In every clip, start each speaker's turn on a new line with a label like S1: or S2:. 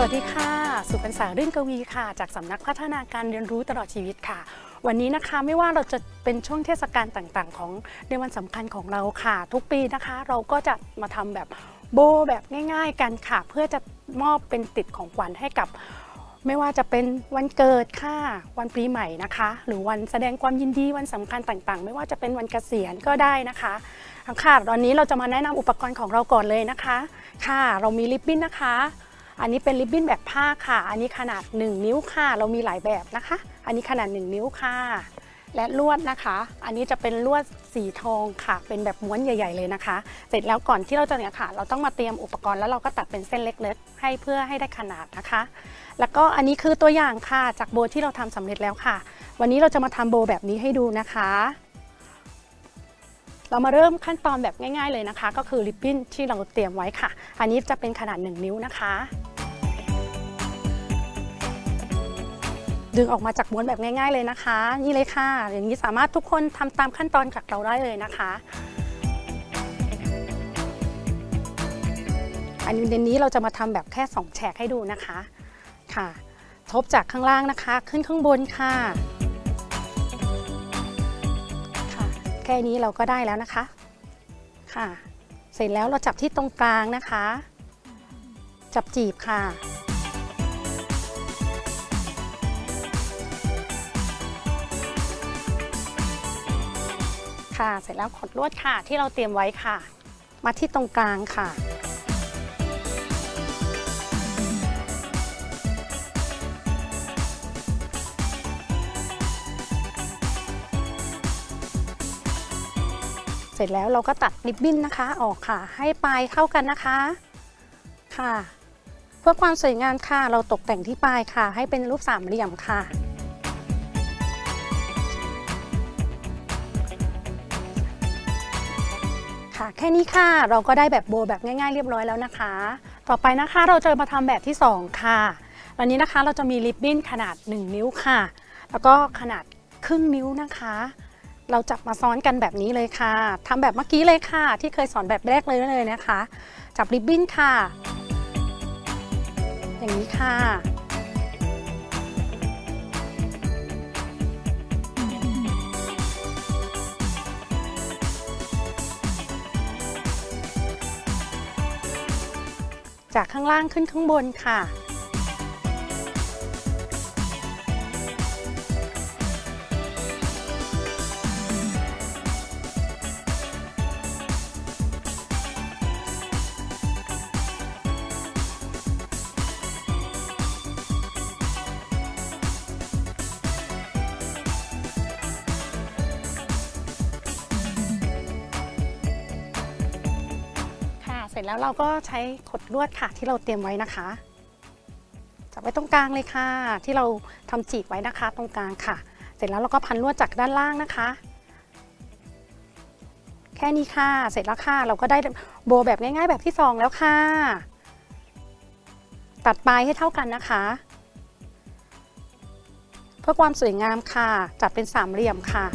S1: สวัสดีค่ะ สุพรรษารื่นกวีค่ะ จากสำนักพัฒนาการเรียนรู้ตลอดชีวิตค่ะ วันนี้นะคะไม่ว่าเราจะเป็นช่วงเทศกาลต่างๆ ของในวันสำคัญของเราค่ะ ทุกปีนะคะ เราก็จะมาทำแบบโบแบบง่าย ๆ กันค่ะ เพื่อจะมอบเป็นติดของขวัญให้กับ ไม่ว่าจะเป็นวันเกิดค่ะ วันปีใหม่นะคะ หรือวันแสดงความยินดีวันสำคัญต่างๆ ไม่ว่าจะเป็นวันเกษียณก็ได้นะคะค่ะตอนนี้เราจะมาแนะนำอุปกรณ์ของเราก่อนเลยนะคะ ค่ะ เรามีริบบิ้นนะคะ อันนี้เป็นริบบิ้นแบบผ้าค่ะ อันนี้ขนาด 1 นิ้วค่ะ เรามีหลายแบบนะคะ อันนี้ขนาด 1 นิ้วค่ะ และลวดนะคะ อันนี้จะเป็นลวดสีทองค่ะ เป็นแบบม้วนใหญ่ ๆ เลยนะคะ เสร็จแล้วก่อนที่เราจะเนี่ยค่ะ เราต้องมาเตรียมอุปกรณ์แล้วเราก็ตัดเป็นเส้นเล็กๆให้เพื่อให้ได้ขนาดนะคะ แล้วก็อันนี้คือตัวอย่างค่ะจากโบที่เราทำสำเร็จแล้วค่ะ วันนี้เราจะมาทำโบแบบนี้ให้ดูนะคะเรามาเริ่มขั้นตอนแบบง่าย ๆเลยนะคะ ก็คือริบบิ้นที่เราเตรียมไว้ค่ะ อันนี้จะเป็นขนาด 1 นิ้วนะคะ ดึงออกมาจากม้วนแบบง่าย ๆเลยนะคะ นี่เลยค่ะ อย่างนี้สามารถทุกคนทำตามขั้นตอนจากเราได้เลยนะคะ อันนี้เราจะมาทำแบบแค่ 2 แฉกให้ดูนะคะค่ะ ทบจากข้างล่างนะคะ ขึ้นข้างบนค่ะค่ะ แค่นี้เราก็ได้แล้วนะคะค่ะ เสร็จแล้วเราจับที่ตรงกลางนะคะ จับจีบค่ะ ค่ะ เสร็จแล้วขดลวดค่ะที่เราเตรียมไว้ค่ะ มาที่ตรงกลางค่ะ เสร็จแล้วเราก็ตัดริบบิ้นนะคะออกค่ะ ให้ปลายเท่ากันนะคะค่ะ เพื่อความสวยงามค่ะ เราตกแต่งที่ปลายค่ะ ให้เป็นรูปสามเหลี่ยมค่ะ แค่นี้ค่ะ เราก็ได้แบบโบแบบง่ายๆเรียบร้อยแล้วนะคะ ต่อไปนะคะเราจะมาทำแบบที่ 2 ค่ะตอนนี้นะคะเราจะมีริบบิ้นขนาด 1 นิ้วค่ะ แล้วก็ขนาดครึ่งนิ้วนะคะ เราจับมาซ้อนกันแบบนี้เลยค่ะทำแบบเมื่อกี้เลยค่ะ ที่เคยสอนแบบแรกเลยเลยนะคะ จับริบบิ้นค่ะ อย่างนี้ค่ะ จากข้างล่างขึ้นข้างบนค่ะ เสร็จแล้วเราก็ใช้ขดลวดค่ะที่เราเตรียมไว้นะคะจับไว้ตรงกลางเลยค่ะ ที่เราทำจีบไว้นะคะ ตรงกลางค่ะ เสร็จแล้วเราก็พันลวดจากด้านล่างนะคะ แค่นี้ค่ะ เสร็จแล้วค่ะ เราก็ได้โบแบบง่ายๆแบบที่สองแล้วค่ะ ตัดปลายให้เท่ากันนะคะ เพื่อความสวยงามค่ะ จัดเป็นสามเหลี่ยมค่ะ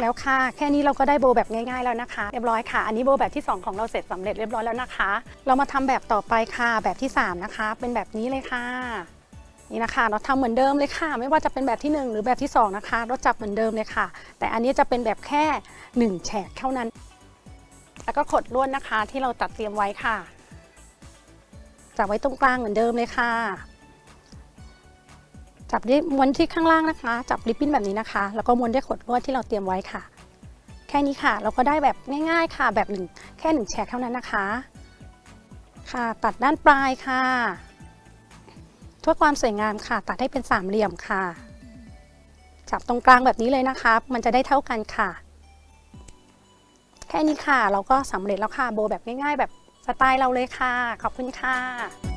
S1: แล้วค่ะ แค่นี้เราก็ได้โบแบบง่ายๆแล้วนะคะ เรียบร้อยค่ะ อันนี้โบแบบที่ 2 ของเราเสร็จสำเร็จเรียบร้อยแล้วนะคะ เรามาทำแบบต่อไปค่ะ แบบที่ 3 นะคะ เป็นแบบนี้เลยค่ะ นี่นะคะเราทำเหมือนเดิมเลยค่ะ ไม่ว่าจะเป็นแบบที่ 1 หรือแบบที่ 2 นะคะ เราจับเหมือนเดิมเลยค่ะ แต่อันนี้จะเป็นแบบแค่ 1 แฉกเท่านั้น แล้วก็ขดลวดนะคะที่เราตัดเตรียมไว้ค่ะจับไว้ตรงกลางเหมือนเดิมเลยค่ะ จับด้วยม้วนที่ข้างล่างนะคะ จับริบบิ้นแบบนี้นะคะ แล้วก็ม้วนด้วยขดลวดที่เราเตรียมไว้ค่ะ แค่นี้ค่ะ เราก็ได้แบบง่ายๆค่ะ แบบหนึ่งแค่หนึ่งแฉกเท่านั้นนะคะ ค่ะตัดด้านปลายค่ะเพื่อความสวยงามค่ะ ตัดให้เป็นสามเหลี่ยมค่ะ จับตรงกลางแบบนี้เลยนะคะ มันจะได้เท่ากันค่ะ แค่นี้ค่ะ เราก็สำเร็จแล้วค่ะโบแบบง่าย ๆ แบบสไตล์เราเลยค่ะ ขอบคุณค่ะ